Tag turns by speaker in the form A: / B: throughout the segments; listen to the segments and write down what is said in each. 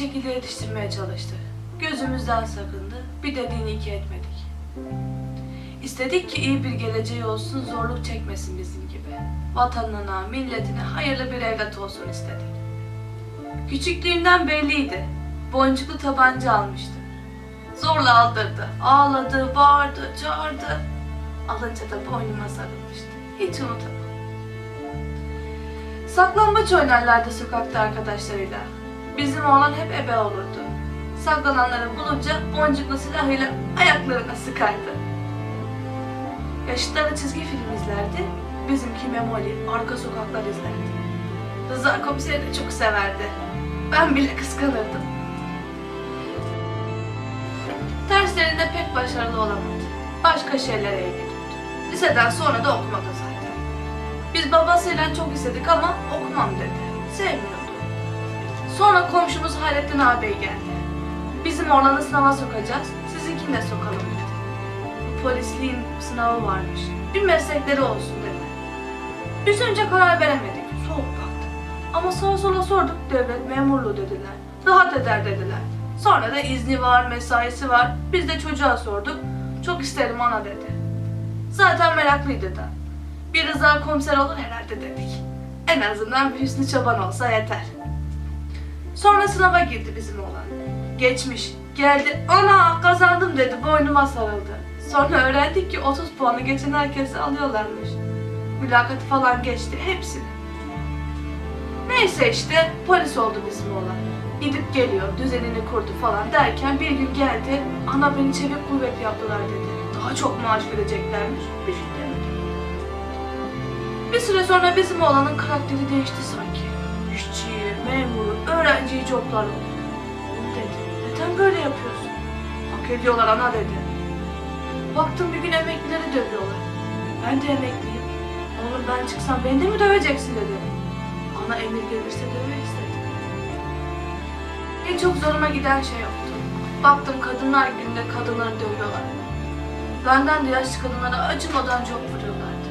A: şekilde yetiştirmeye çalıştık. Gözümüzden sakındı, bir dediğini iki etmedik. İstedik ki iyi bir geleceği olsun, zorluk çekmesin bizim gibi. Vatanına, milletine hayırlı bir evlat olsun istedik. Küçüklüğünden belliydi. Boncuklu tabanca almıştı. Zorla aldırdı. Ağladı, bağırdı, çağırdı. Alınca da boynuma sarılmıştı. Hiç unutamam. Saklambaç oynarlardı sokakta arkadaşlarıyla. Bizim oğlan hep ebe olurdu. Saklananları bulunca boncuklu silahıyla ayaklarına sıkardı. Yaşıtları çizgi film izlerdi. Bizimki Memoli arka sokaklar izlerdi. Rıza komiseri de çok severdi. Ben bile kıskanırdım. Derslerinde pek başarılı olamadı. Başka şeylere ilgi. Liseden sonra da okumadı zaten. Biz babasıyla çok istedik ama okumam dedi. Sevmiyordu. Sonra komşumuz Hayrettin ağabey geldi. Bizim oğlanı sınava sokacağız, sizinkini de sokalım dedi. Polisliğin sınavı varmış. Bir meslekleri olsun dedi. Biz önce karar veremedik. Soğuk baktı. Ama sağa sola sorduk devlet memurluğu dediler. Rahat eder dediler. Sonra da izni var, mesaisi var. Biz de çocuğa sorduk. Çok isterim ana dedi. Zaten meraklıydı da. Bir Rıza komiser olur herhalde dedik. En azından bir Hüsnü Çoban olsa yeter. Sonra sınava girdi bizim oğlan. Geçmiş. Geldi. Ana kazandım dedi. Boynuma sarıldı. Sonra öğrendik ki 30 puanı geçen herkese alıyorlarmış. Mülakatı falan geçti. Hepsini. Neyse işte polis oldu bizim oğlan. Gidip geliyor, düzenini kurdu falan derken bir gün geldi. Ana beni çevik kuvvet yaptılar dedi. Daha çok maaş vereceklermiş. Bir şey demedi. Bir süre sonra bizim oğlanın karakteri değişti sanki. Memuru, öğrenciyi coplar oldu. Dedi, neden böyle yapıyorsun? Hak ediyorlar ana dedi. Baktım bir gün emeklileri dövüyorlar. Ben de emekliyim. Oğlum ben çıksam beni de mi döveceksin dedi. Ana emir gelirse döveriz dedi. En çok zoruma giden şey yoktu. Baktım kadınlar günde kadınları dövüyorlar. Benden de yaşlı kadınlara acımadan çok vuruyorlardı.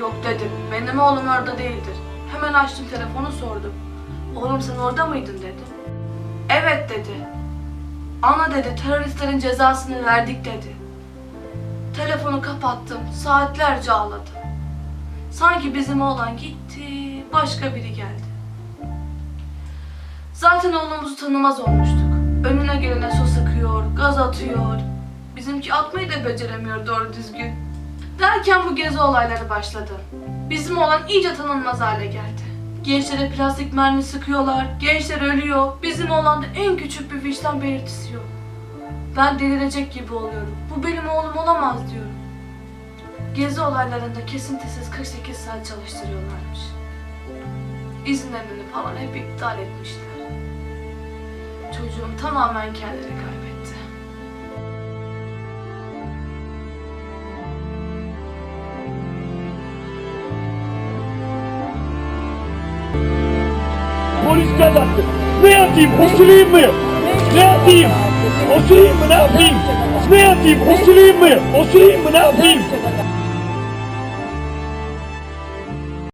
A: Yok dedim, benim oğlum orada değildir. Hemen açtım telefonu sordum. Oğlum sen orada mıydın dedim. Evet dedi. Ana dedi teröristlerin cezasını verdik dedi. Telefonu kapattım, saatlerce ağladım. Sanki bizim oğlan gitti, başka biri geldi. Zaten oğlumuzu tanımaz olmuştuk. Önüne gelene su sıkıyor, gaz atıyor. Bizimki atmayı da beceremiyor doğru düzgün. Derken bu gezi olayları başladı. Bizim oğlan iyice tanınmaz hale geldi. Gençlere plastik mermi sıkıyorlar, gençler ölüyor. Bizim oğlanda en küçük bir vicdan belirtisi yok. Ben delirecek gibi oluyorum. Bu benim oğlum olamaz diyorum. Gezi olaylarında kesintisiz 48 saat çalıştırıyorlarmış. İzinlerini falan hep iptal etmişler. Çocuğum tamamen kendini kaybetti.
B: Polis kazandı. Ne yapayım? Osurayım mı? Ne yapayım? Osurayım mı? Ne yapayım? Ne yapayım? Osurayım mı? Osurayım mı? Ne yapayım?